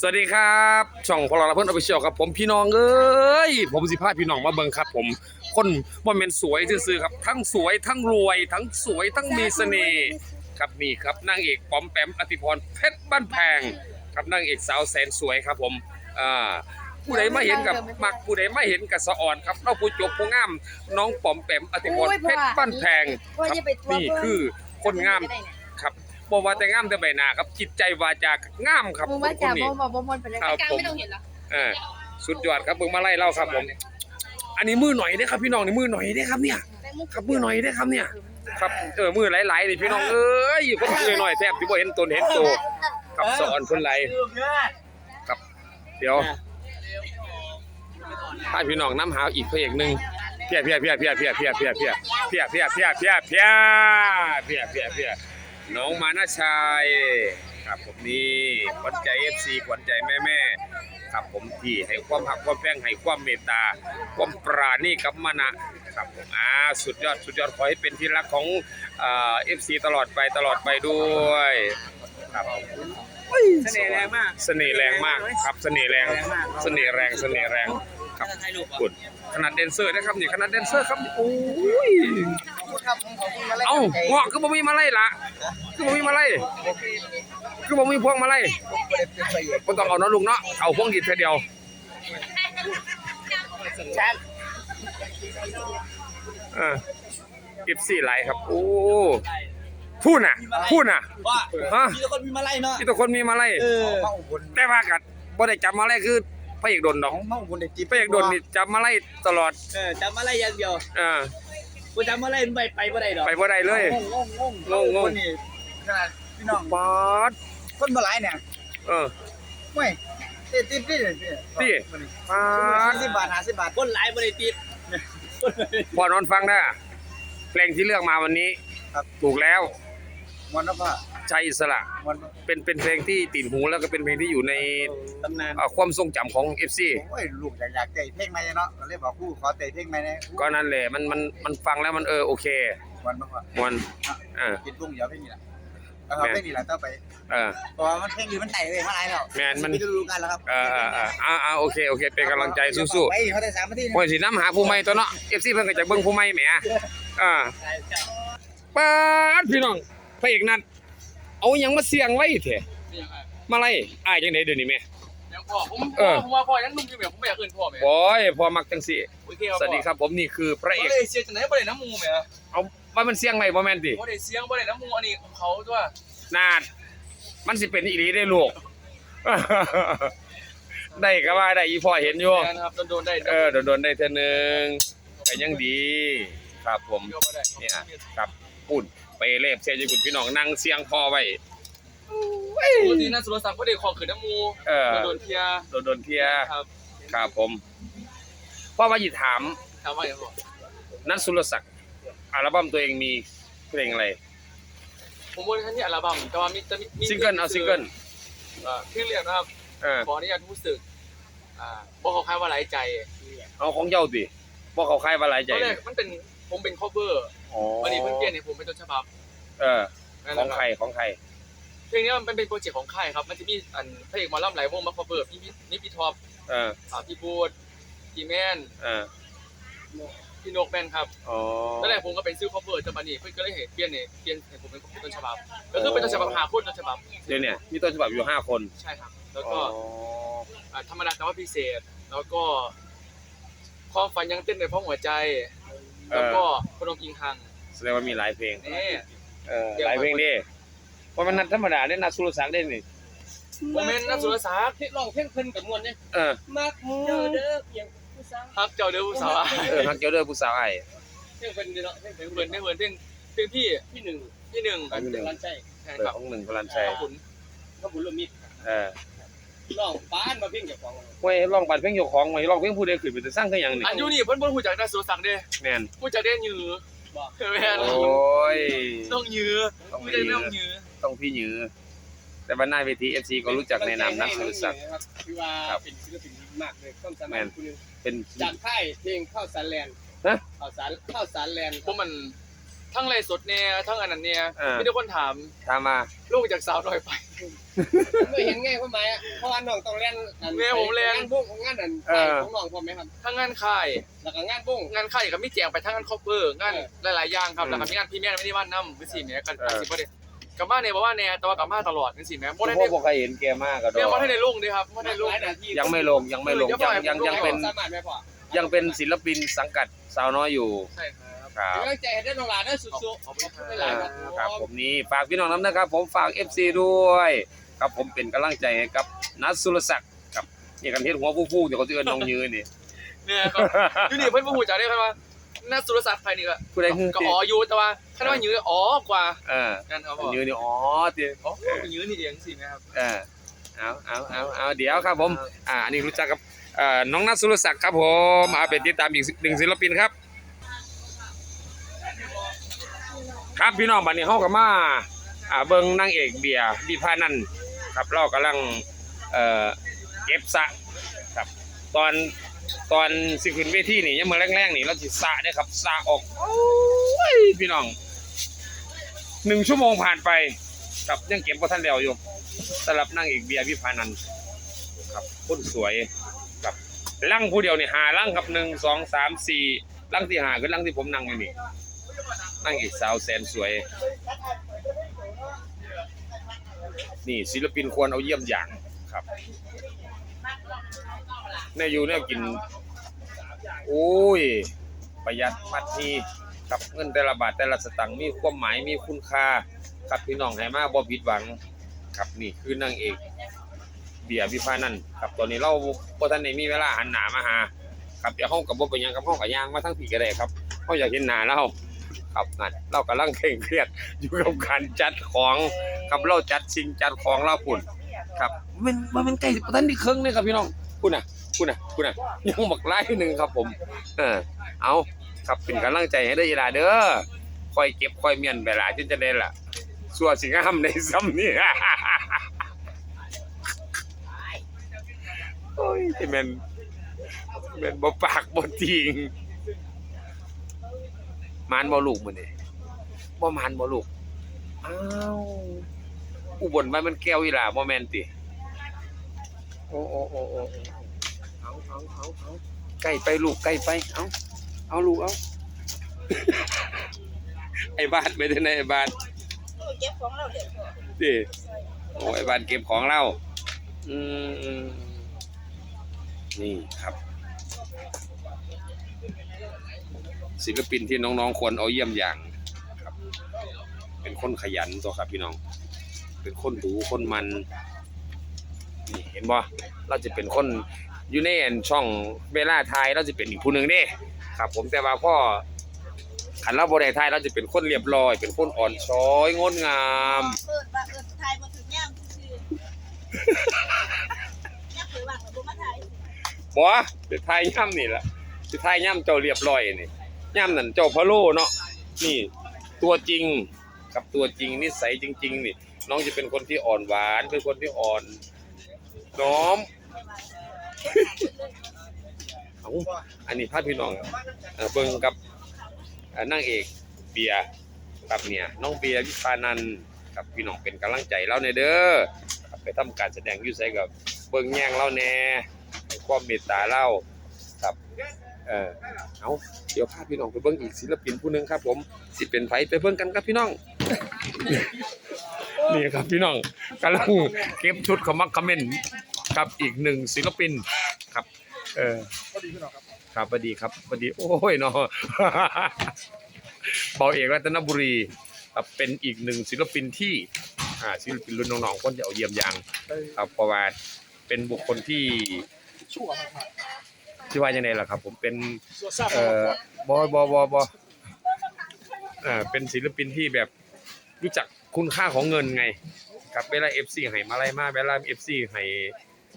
สวัสดีครับ ช่องพลลเพิ่นออฟฟิเชียลครับผมพี่น้องเอ้ยผมสิพาพี่น้องมาเบิ่งครับผมคนบ่แม่นสวยซื่อๆครับ ทั้งสวยทั้งรวย ทั้งสวยทั้งมีเสน่ห์ครับนี่ครับนางเอกปอมแปมอติพรเพชรบ้านแพงครับนางเอกสาวแสนสวยครับผมอ่าผู้ใดมาเห็นกับมักผู้ใดมาเห็นกับสะอ่อนครับเราผู้จบผู้งาม น้องปอมแปมอติพรเพชรบ้านแพงครับนี่คือคนงาม ครับบ่ว่าแต่งามแต่ใบหน้าครับจิตใจวาจากามครับมึงว่าคจ่านนี้บ่บ่บ่มนไปเลยครับกลางผมไม่ต้องเห็นเหรอเออสุดยอดครับเบิ่งมาไล่เล่าครับผม อันนี้มือหน่อยเด้อครับพี่น้องนี่มือหน่อยเด้อครับเนี่ย ครับมือหน่อยเด้อครับเนี่ย ครับเออมือหลายๆนี่พี่น้องเอ้ยคนมือหน่อยแทบสิบ่เห็นตนเห็นโตวครับสอนคนไหลครับ เดี๋ยวถ้าพี่น้องน้ำหาอีกพระเอกหนึงเพียเพียเพียเพียเพียเพียเพียเพียเพียเพียเพียเพียเพียเพียเพียเพีย น้องมานาชัยครับผมนี่ขวัญใจ FC ขวัญใจแม่ๆครับผมที่ให้ความหักความแป้งให้ความเมตตา ความปราณีกับมนะครับผมอ่าสุดยอดสุดยอดขอให้เป็นที่รักของเอ่อฟซีตลอดไปตลอดไปด้วยครับผมเสน่ห์แรงมากเสน่ห์แรงมากครับเสน่ห์แรงเสน่ห์แรงเสน่ห์แรงครับกุดขนาดแดนเซอร์นะครับนี่ขนาดแดนเซอร์ครับโอ้ย เอ้าเงาะคือบ่มีมาไล่ละคือบ่มีมาไล่คือบ่มีพวงมาไล่บ่ต้องเอาเนาะลุงเนาะเอาพวงหยิบแค่เดียวเออกิฟซี่ไลท์ครับโอ้พูดน่ะพูดน่ะว่าฮะมีแต่คนมีมาไล่เนาะที่ทุกคนมีมาไล่เออแต่ว่ากัดบ่ได้จับมาไล่คือพระเอกโดนดอกของเมาบนเด็กจีบพระเอกโดนนี่จับมาไล่ตลอดเออจำมาไล่อย่างเดียวเออ กูจำมาไล่มันไปไปบ่ได้ดอกไปบ่ได้เลย งงงงงงงคนนี่ขนาดพี่น้องบาดคนมาไล่เนี่ยเออ เว้ยติดติดติดเลยพี่ติดบาดห้าสิบบาทห้าสิบบาทคนไล่บ่ได้ติดพอนอนฟังนะเพลงที่เลือกมาวันนี้ ครับ ถูกแล้ว วันนั้นว่าใจอิสระวันเป็นเป็นเพลงที่ติดหูแล้วก็เป็นเพลงที่อยู่ในตำนานเอ่อความทรงจำของ FC โอ้ยลูกอยากอยากเตะเพลงไหมเนาะก็เลยบอกกูขอเตะเพลงไหมเนี่ยก็นั่นแหละมันมันมันฟังแล้วมันเออโอเควันมาก่อนมวนเออกินบุ้งเดี๋ยวเพลงนี้แหละแล้วเพลงนี้แหละต้องไปเออ เพราะว่ามันเพลงนี้มันไต่เลยมาไล่แล้วแม่นมัน ไปดูกันแล้วครับเออเออเอออ่าอ่าโอเคโอเค เป็นกำลังใจสู้ไปเขาได้สามนาทีๆโอ้ยสิน้ำหาผู้ใหม่ตัวเนาะ FC เพิ่นก็จะเบิ่งผู้ใหม่แหมอ่าปาดพี่น้องพ ระเอกนัดเอาหยังมาเสี่ยงไว้แท้มาไล่อ้ายจังได๋เดี๋ยวนี้แม่ ยังพ่อผมเออ ผมว่าพ่อยังนุ่มอยู่แบบผมไม่อยากเอื่นพ่อแม่โอ้ยพอมักจังซี่โอเคครับสวัสดีครับผมนี่คือพระเอบ่กได้เสียจังไหนบ่ได้น้ำมูแม่เอาว่ามันเสี่ยงไว้บ่แม่นติบ่ได้เสียงบ่ได้น้ำมูอันนี้ของเขาตัวนาด มันสิเป็นอีหลีได้ลูก ได้ก็ว่าได้อีพ่อเห็นอยู่แม่นครับโดนๆได้เออโดนๆได้เทื่อนึงก็ยังดี ครับผมเดี๋ยวบ่ได้เนี่ยครับ ปุ่น ไปเล็บเสียอยู่คุณพี่น้องนั่งเสียงพอไว้ปกตินั่นสุรศักดิ์บ่ได้ของขึ้นน้ำมูเออโดนเทียโดนโดนเทียครับครับผมพ่อว่าหยิถามถามว่าอย่างบ่นัทสุรศักดิ์อัลบั้มตัวเองมีเพลงอะไรผมบ่ได้ทันที่อัลบั้มแต่ว่ามีจะมีมีซิงเกิลเอาซิงเกิลที่เรียกนะครับขออนุญาตรู้สึกอ่าบ่เขาคล้ายว่าหลายใจเอาของเจ้าสิบ่เขาใครว่าหลายใจมันเป็น ผมเป็น cover อ๋อวันนี้เพิ่นเปลี่ยนให้ผมเป็นต้นฉบับเออนั่นขแหอละงคใครรับของใคร เพลงนี้มันเป็นโปรเจกต์ของค่ายครับ มันจะมีอันพระเอกหมอลำหลายวงมา cover พี่พี่นี่พี่ท็อปเอออ่าพี่บูดพี่แมนเออพี่นกแมนครับอ๋อ ตอนแรกผมก็เป็นซื้อ cover แต่บัดนี้เพิ่นก็เลยเห็นเปลี่ยนเนี่ยเปลี่ยนให้ผมเป็นต้นฉบับก็คือเป็นต้นฉบับหาคนต้นฉบับเดี๋ยวเนี่ยมีต้นฉบับอยู่ห้าคนใช่ครับ แล้วอ๋ก็ออ่าธรรมดาแต่ว่าพิเศษ แล้วก็ความฝันยังเต้นในเพราะหัวใจ แล้วก็พนมอิงคังแสดงว่ามีหลายเพลง นี่เออหลายเพลงดิว่ามันนัดธรรมดาเนี่ยนัดสุรศักดิ์ได้นี่โมเมนต์นักสุรศักดิ์เพลงร้องเพลงเพิ่นกับมวลเนี่ยเออมักเจอเด้อเพียงผู้สาวครับเจ้าเด้อผู้สาวเออฮักเจ้าเด้อผู้สาวไอ้ เพลงเพิ่นเนาะเพลงเพลเพิ่งนเพิ่นเพลงเพิ่นเพลงเพลงพี่ที่หนึ่งที่หนึ่งอันที่หนึ่ง ร้านใจใช่เปิดครับของหนึ่งพลันชัยขอบคุณเขาบุญละมิตรเออร้องบ้านมาเพลงเจ้าของเว้ยร้องบัดเพลงเจ้าของไว้ร้องเพลงผู้ใดขึ้นไปจะสร้างคือหยังนี่อันอยู่นี่เพิ่นบ่ฮู้จักนักสุรศักดิ์เด้แม่นฮู้จักได้ยือบอกแม่นโอ้ยต้องยือต้องฮู้ยื้จัอกต้องยือต้องพี่หยือแต่บรรณาเวที FC ก็รู้จักในนามนักสุรศักดิ์ครับคือว่าครับเป็นศิลปินที่มากเลยความสาแม่มารถนคุณหนึงเป็นจากค่ายเพลงข้าวสารแลนด์ฮะข้าวสารข้าวสารแลนด์ผมมัน ททั้งไรสดเนี่ยทั้งอันนั้นเนี่ยเออมีแต่คนถามถามมาลูกจากสาวน้อยไป ไม่เห็นไงความหมายอะเพราะว่าน้องต้องเล่นกันแม่ผมเล่น งานบุ้งของงานนั้นเออของน้องผมไหมครับทั้งงานค่ายแล้วก็งานบุ้ง งานค่ายก็มีแจงไปทั้งงานคอปเปอร์งานเออ หลายๆอย่างครับอืมแล้วก็มีงานพรีเมียร์ไม่ได้ว่านำวิสีแหม่กันเออสิบ่ได้กลับมาเนี่ยบอกว่าแน่แต่ว่ากลับมาตลอดวิสีแหม่บ่ได้พ่ในอบอกใครเห็นแกมากกระโดแม่ดบ่ได้ในลุงเด้ครับบ่ได้ในลุงหลายนาทียังไม่ลงยังไม่ลงเดี๋ยวปล่ยัอยงยังผมลงยังเป็น สามารถไหมพ่อยังเป็นศิลปินสังกัดสาวน้อยอยู่ ใช่ครับ ครับ กำลังใจให้ได้น้องหลานได้สุดๆขอบคุณครับไม่หลายครับครับผมนี่ฝากพี่น้องน้ำนะครับ ผมฝาก FC ด้วยครับผมเป็นกำลังใจให้กับนัทสุรศักดิ์ครับนี่กันเฮ็ดหัวฟูๆเดี๋ยวเขาจะเอิ้นน้องยืนนี่ เนี่ยก็อยู่นี่เพิ่นบ่ฮู้จักได้ครับว่าน่าสุรศักดิ์ภายนี่ก็ผู้ใดฮือก็อ๋ออยู่แต่ว่าคันว่ายืนอ๋อกว่าเออนั่นเอาบ่ยืนนี่อ๋อติอ๋อยืนนี่เองสินะครับ เออเอาเอาเอาเอาเดี๋ยวครับผมอ่าอันนี้รู้จักกับเอ่อน้องนัทสุรศักดิ์ครับผมมาเป็นติดตามอีกหนึ่งศิลปินครับ ครับพี่น้องบัดนี้เฮาก็มาอ่าเบิ่งนางเอกเบียร์ดิพานันท์ครับเรากำลังเอ่อเก็บสระครับตอนตอนสิขึ้นเวทีนี่ยังมือแรงๆนี่เราสิสระเด้ครับสระออกโอ้ยพี่น้องหนึ่งชั่วโมงผ่านไปครับยังเก็บบ่ทันแล้วอยู่สำหรับนางเอกเบียร์วิพานันท์ครับคนสวยครับลังผู้เดียวนี่หาลังครับหนึ่งสองสามสี่ลังที่หาคือลังที่ผมนั่งอยู่นี่ นางเอกสาวแสนสวย นี่ศิลปินควรเอาเยี่ยมอย่างครับแน่อยู่แน่กิน โอ้ย ประหยัดมัดทีกับเงินแต่ละบาทแต่ละสตังค์มีความหมายมีคุณค่าครับพี่น้องให้มากบ่ผิดหวังครับนี่คือนางเอกเบียร์พิพานันครับตอนนี้เราบ่ทันได้มีเวลาหันหนามาหาครับเดี๋ยวเฮากับบ่เป็นยังครับเฮาก็ย่างมาทั้งพี่ก็ได้ครับเฮาอยากเห็นหนาเรา ครับนั่นเรากำลังเคร่งเครียดอยู่กับการจัดของครับเราจัดสิ่งจัดของเราพุ่นครับมันมันมันใกล้บ่ทันได้ครึ่งเลยครับพี่น้องพุ่นน่ะพุ่นน่ะพุ่นน่ะยังบักหลายหนึงครับ ผม เออ เอาครับเป็นกำลังใจให้ได้ออีหลาเด้อคอยเก็บคอยเมียนไปหลายจนจะได้ล่ะสัวสิงามในซ้ำนี่โอ้ยที่แมันแมันบ่ปากบ่จริง มานบ่ลูกมื้อนี้บ่มานบ่ลูกอ้าวอุบลว่ามันแก้วอีหล่าบ่แม่นติโอ้โอ้โอ้โอ้เอาเอาเอาเอาใกล้ไปลูกใกล้ไปเอาเอาลูกเอาไอ้บ้านไปที่ไหนไอ้บ้านเก็บของเราเด็กดิโอ้ยบ้านเก็บของเราอืมอืมนี่ครับ ศิลปินที่น้องๆควรเอาเยี่ยมอย่างครับ เป็นคนขยันตัวครับพี่น้อง เป็นคนดูคนมันนี่เห็นบ่เราจะเป็นคนอยู่ในอันช่องเวลาไทยเราจะเป็นอีกผู้หนึ่งเด้ครับ ผมแต่ว่าพ่อขันเราบริไทยเราจะเป็นคนเรียบร้อย เป็นคนอ่อนช้อยงดงามเปิดว่าเอิดไทยมาถึงย่างคือย่างเผยว่างกับบุมาไทยบ่เป็นไทยย่ำนี่แหละเป็นไทยย่ำเจ้าเรียบร้อยนี่ ย่ำนั่นเจ้าพะโล่เนาะนี่ตัวจริงกับตัวจริงนิสัยจริง ๆ นี่ น้องจะเป็นคนที่อ่อนหวานเป็นคนที่อ่อน น้อมเอาอันนี้พาพี่น้องเบิ่งกับเอ่งเอกเบียร์ครับเนี่ยน้องเบียร์วิพานันท์ครับพี่น้องเป็นกำลังใจเราในเด้อไปทำการแสดงยู่ไสกับเบิ่งแย่งเราแน่ความเมตตาเราครับ เออเอาเดี๋ยวพาพี่น้องไปเบิ่งอีกศิลปินผู้หนึงครับ ผมสิเป็นไผไปเบิ่งกันครับพี่น้อง นี่ครับพี่น้องกำลังเก็บชุดขมักเขม้นครับอีกหนึ่งศิลปินครับ เออครับสวัสดีครับสวัสดีโอ้ยเนาะเบาเอกรัตนบุรีครับเป็นอีกหนึ่งศิลปินที่อ่าศิลปินรุ่นน้องๆคนจะเอาเยี่ยมอย่างครับเพราะว่าเป็นบุคคลที่ ที่ว่ายังไงล่ะครับ ผมเป็นเอ่อบอบอบอบอเอ่อเป็นศิลปินที่แบบรู้จักคุณค่าของเงินไง ครับเวลา FC ให้มาอะไรมาเวลา FC ให้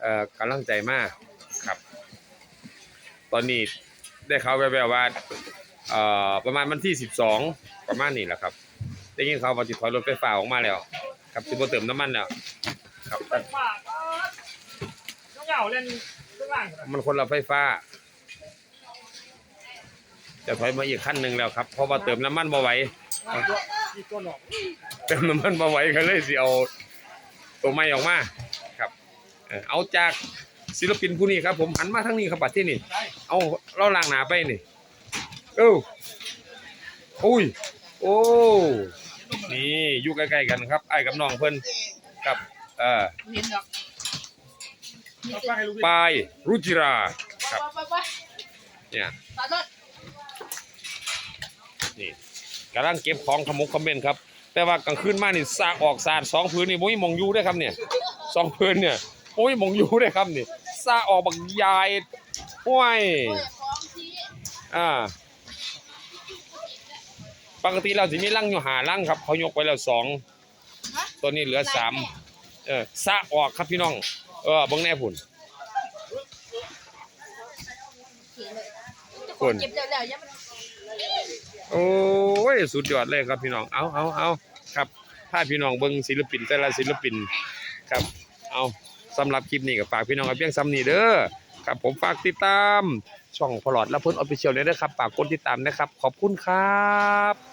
เอ่อกำลังใจมากครับ ตอนนี้ได้ข่าวแว่วๆว่าเอ่อประมาณวันที่12ประมาณนี้แหละครับ ได้ยินข่าวว่าสิถอยรถไฟฟ้าออกมาแล้ว ครับสิบ่เติมน้ำมันแล้วครับแต่ต้องเหงาเล่นข้างล่าง มันคนละไฟฟ้า จะถอยมาอีกขั้นหนึ่งแล้วครับ เพราะว่าเติมน้ำมันบ่ไหวเติมน้ำมันมาไว้ก็เลยสิเอาตัวใหม่ออกมาครับ เอาจากศิลปินผู้นี้ครับ ผมหันมาทางนี้ครับบัดที่นี่ เอาเราล่างหนาไปนี่เอ้าโอ้ย โอ้นี่อยู่ใกล้ๆกันครับไอ้กับน้องเพิ่นครับ เออ ปายรุจิราครับเนี่ยนี่กำลังเก็บของขมุกคอมเมนต์ครับ แต่ว่ากลางคืนมานี่สากออกสาดสองพื้นนี่บ่มีหมองอยู่ได้อครับเนี่ยสองพื้นเนี่ยบ่มีหมองอยู่ได้อครับนี่สากออกบักยายห้วยอ่าปกติเราสิมีลังอยู่หาลังครับ เขายกไปแล้วสองตัวนี้เหลือสามเออสะออกครับพี่น้อง เออบังแน่พุ่นพุ่นเก็บแล้วๆยังมันโอ้ยสุดยอดเลยครับพี่น้อง เอาเอาเอาครับ ถ้าพี่น้องเบิ่งศิลปินแต่ละศิลปิน ครับ เอาสำหรับคลิปนี้ก็ฝากพี่น้องเอาเพียงซ้ำนี้เด้อ ครับผมฝากติดตาม ช่องพลอดและเพิ่นออฟฟิเชียลเลยนะครับฝากกดติดตามนะครับ ขอบคุณครับ